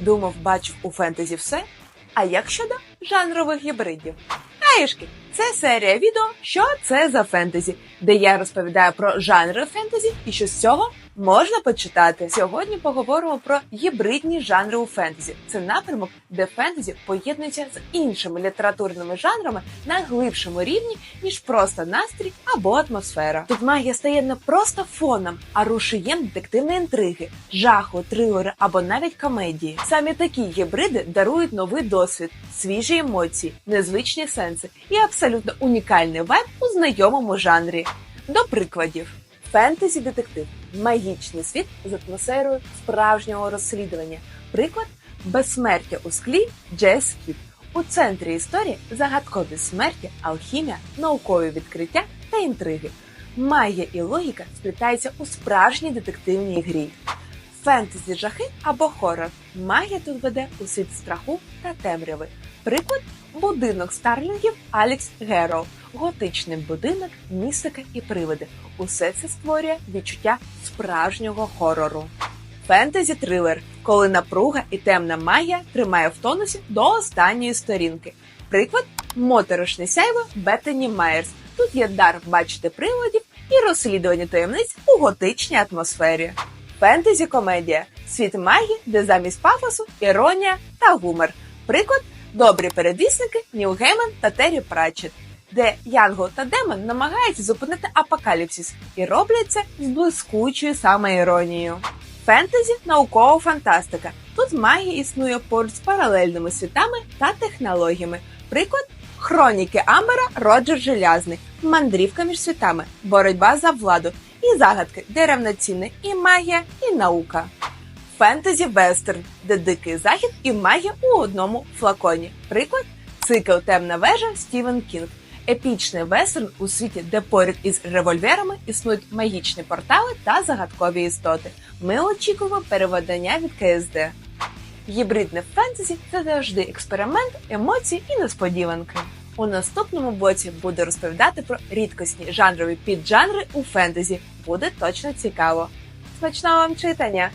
Думав, бачив у фентезі все. А як щодо жанрових гібридів? Аєшки, це серія відео, що це за фентезі, де я розповідаю про жанри фентезі і що з цього можна почитати. Сьогодні поговоримо про гібридні жанри у фентезі. Це напрямок, де фентезі поєднується з іншими літературними жанрами на глибшому рівні, ніж просто настрій або атмосфера. Тут магія стає не просто фоном, а рушієм детективної інтриги, жаху, трилери або навіть комедії. Саме такі гібриди дарують новий досвід, свіжі емоції, незвичні сенси і абсолютно унікальний вайб у знайомому жанрі. До прикладів. Фентезі детектив магічний світ з атмосферою справжнього розслідування. Приклад безсмертя у склі Джес Кіт. У центрі історії загадкові смерті, алхімія, наукові відкриття та інтриги. Магія і логіка сплітаються у справжній детективній грі. Фентезі жахи або хорор. Магія тут веде у світ страху та темряви. Приклад будинок старлінгів Алікс Герол. Готичний будинок, містика і привиди. Усе це створює відчуття справжнього хорору. Фентезі трилер, коли напруга і темна магія тримає в тонусі до останньої сторінки. Приклад моторошне сяйво Беттені Майерс. Тут є дар бачити приладів і розслідування таємниць у готичній атмосфері. Фентезі комедія світ магії, де замість пафосу, іронія та гумор. Приклад добрі передвісники Ніл Гейман та Террі Пратчет, де Янгол та Демон намагаються зупинити апокаліпсис і роблять це з блискучою самоіронією. Фентезі наукова фантастика. Тут магія існує поруч з паралельними світами та технологіями. Приклад Хроніки Амбера Роджер Желязний, мандрівка між світами, боротьба за владу і загадки, де рівноцінне і магія, і наука. Фентезі вестерн, де дикий захід і магія у одному флаконі. Приклад цикл Темна вежа Стівен Кінг. Епічний вестерн у світі, де поряд із револьверами існують магічні портали та загадкові істоти. Ми очікуємо переведення від КСД. Гібридне фентезі це завжди експеримент, емоції і несподіванки. У наступному боці буду розповідати про рідкісні жанрові піджанри у фентезі. Буде точно цікаво. Смачного вам читання!